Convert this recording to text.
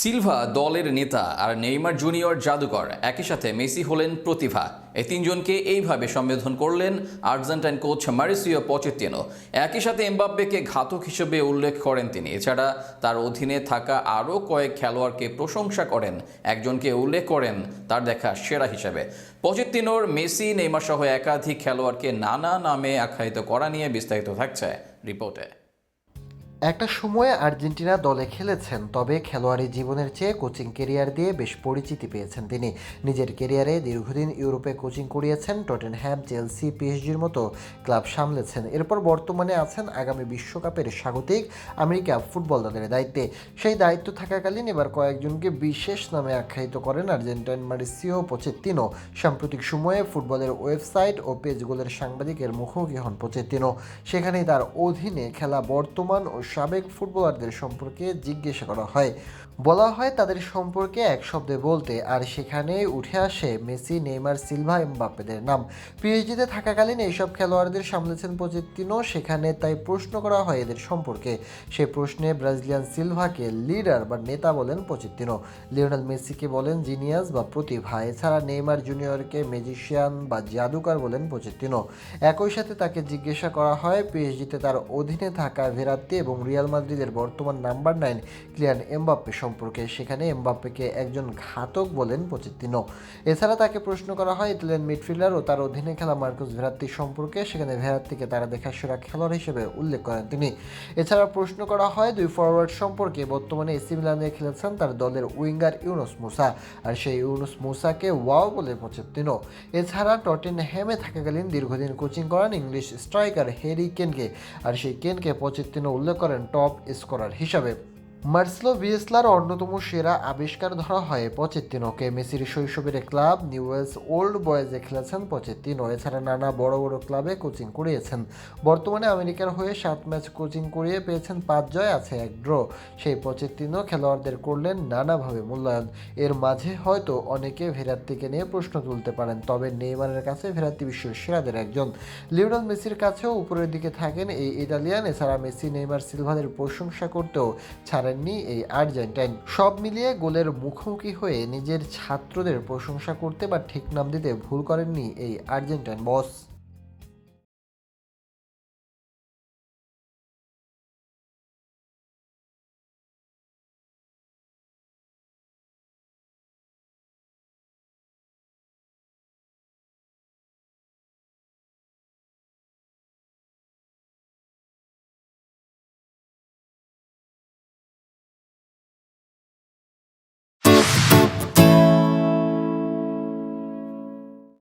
Silva দলের নেতা আর Neymar junior জাদুকর। একই সাথে মেসি হলেন প্রতিভা। এই তিনজনকে এইভাবে সম্বোধন করলেন আর্জেন্টাইন কোচ মারিসিও পচেতিনো একই সাথে এমবাব্বেকে ঘাতক হিসেবে উল্লেখ করেন তিনি। এছাড়া তার অধীনে থাকা আরও কয়েক খেলোয়াড়কে প্রশংসা করেন। একজনকে উল্লেখ করেন তার দেখা সেরা হিসেবে। পচেতিনোর মেসি নেইমার সহ একাধিক খেলোয়াড়কে নানা নামে আখ্যায়িত করা নিয়ে বিস্তারিত থাকছে রিপোর্টে। একটা সময়ে আর্জেন্টিনা দলে খেলেছেন, তবে খেলোয়াড়ি জীবনের চেয়ে কোচিং কেরিয়ার দিয়ে বেশ পরিচিতি পেয়েছেন তিনি। নিজের কেরিয়ারে দীর্ঘদিন ইউরোপে কোচিং করিয়েছেন, টটেনহ্যাম, চেলসি পিএসজির মতো ক্লাব সামলেছেন। এরপর বর্তমানে আছেন আগামী বিশ্বকাপের স্বাগতিক আমেরিকা ফুটবল দলের দায়িত্বে। সেই দায়িত্ব থাকাকালীন এবার কয়েকজনকে বিশেষ নামে আখ্যায়িত করেন আর্জেন্টাইন মারিসিও পোচেত্তিনো। সাম্প্রতিক সময়ে ফুটবলের ওয়েবসাইট ও পেজগুলোর সাংবাদিকের মুখোমুখি হন পোচেত্তিনো। সেখানেই তার অধীনে খেলা বর্তমান ও সাবেক ফুটবলারদের সম্পর্কে জিজ্ঞাসা করা হয়। বলা হয় তাদের সম্পর্কে এক শব্দে বলতে, আর সেখানে উঠে আসে মেসি, নেইমার, সিলভা, এমবাপ্পেদের নাম। পিএইচডিতে থাকাকালীন এইসব খেলোয়াড়দের সামলেছেন পোচেত্তিনো সেখানে তাই প্রশ্ন করা হয় এদের সম্পর্কে। সেই প্রশ্নে ব্রাজিলিয়ান সিলভাকে লিডার বা নেতা বলেন পোচেত্তিনো লিওনেল মেসিকে বলেন জিনিয়াস বা প্রতিভা। এছাড়া নেইমার জুনিয়রকে ম্যাজিশিয়ান বা জাদুকর বলেন পোচেত্তিনো একই সাথে তাকে জিজ্ঞাসা করা হয়, পিএইচডিতে তার অধীনে থাকা ভেরাত্তি এবং রিয়াল মাদ্রিদের বর্তমান নাম্বার নাইন ক্লিয়ান এমবাপ্পে সম্পর্কে। সেখানে এমবাপ্পেকে একজন ঘাতক বলেন পোচেত্তিনো এছাড়া তাকে প্রশ্ন করা হয়, ইতালিয়ান মিডফিল্ডার ও তার অধীনে খেলা মার্কুস ভেরাত্তি সম্পর্কে। সেখানে ভেরাত্তিকে তারা দেখা সেরা খেলোয়াড় হিসেবে উল্লেখ করেন তিনি। এছাড়া প্রশ্ন করা হয়, দুই ফরওয়ার্ড সম্পর্কে বর্তমানে এসি মিলানে খেলেছেন তার দলের উইঙ্গার ইউনুস মুসা। আর সেই ইউনুস মুসাকে ওয়াও বলে পোচেত্তিনো এছাড়া টটেন হ্যামে থাকাকালীন দীর্ঘদিন কোচিং করেন ইংলিশ স্ট্রাইকার হ্যারি কেনকে। আর সেই কেনকে পোচেত্তিনো উল্লেখ করেন টপ স্কোরার হিসাবে। মার্সেলো ভিয়েসলার অন্যতম সেরা আবিষ্কার ধরা হয় পচেত্তিনোকে মেসির শৈশবের ক্লাব নিউয়েলস ওল্ড বয়েজে খেলেছেন পচেত্তিনো এছাড়া নানা বড় বড় ক্লাবে কোচিং করিয়েছেন। বর্তমানে আমেরিকার হয়ে সাত ম্যাচ কোচিং করিয়ে পেয়েছেন পাঁচ জয়, আছে এক ড্র। সেই পচেত্তিনো খেলোয়াড়দের করলেন নানাভাবে মূল্যায়ন। এর মাঝে হয়তো অনেকে ভেরাত্তিকে নিয়ে প্রশ্ন তুলতে পারেন, তবে নেইমারের কাছে ভেরাত্তি বিশ্বের সেরাদের একজন। লিওনেল মেসির কাছেও উপরের দিকে থাকেন এই ইতালিয়ান। এছাড়া মেসি, নেইমার, সিলভাদের প্রশংসা করতেও ছাড়েননি এই আর্জেন্টাইন। সব মিলিয়ে গোলের মুখোমুখি হয়ে নিজের ছাত্রদের প্রশংসা করতে বা ঠিক নাম দিতে ভুল করেননি এই আর্জেন্টাইন বস।